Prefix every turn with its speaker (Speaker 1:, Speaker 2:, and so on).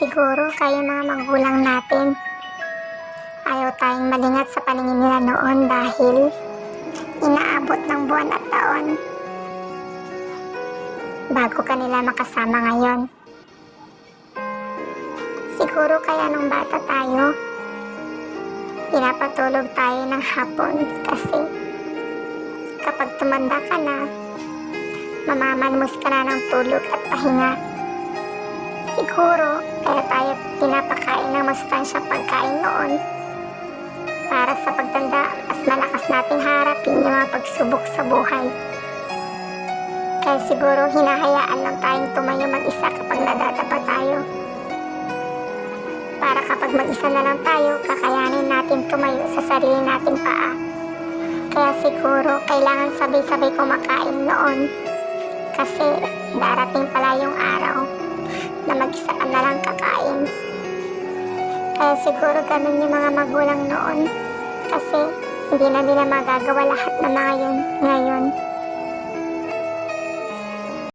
Speaker 1: Siguro kayo mga magulang natin. Ayaw tayong malingat sa paningin nila noon dahil inaabot ng buwan at taon bago kanila makasama ngayon. Siguro kaya nung bata tayo, pinapatulog tayo ng hapon kasi kapag tumanda ka na, mamamanmus ka na ng tulog at pahinga. Siguro, kaya tayo pinapakain ng masustansyang pagkain noon para sa pagtanda, mas malakas nating harapin yung mga pagsubok sa buhay. Kaya siguro hinahayaan lang tayong tumayo mag-isa kapag nadadapa tayo. Para kapag mag-isa na lang tayo, kakayanin natin tumayo sa sarili nating paa. Kaya siguro kailangan sabay-sabay kumakain noon. Kasi darating pala yung araw na mag-isa ka na lang kakain. Kaya siguro ganun yung mga magulang noon. Kasi hindi na nila magagawa lahat ng mga yun ngayon.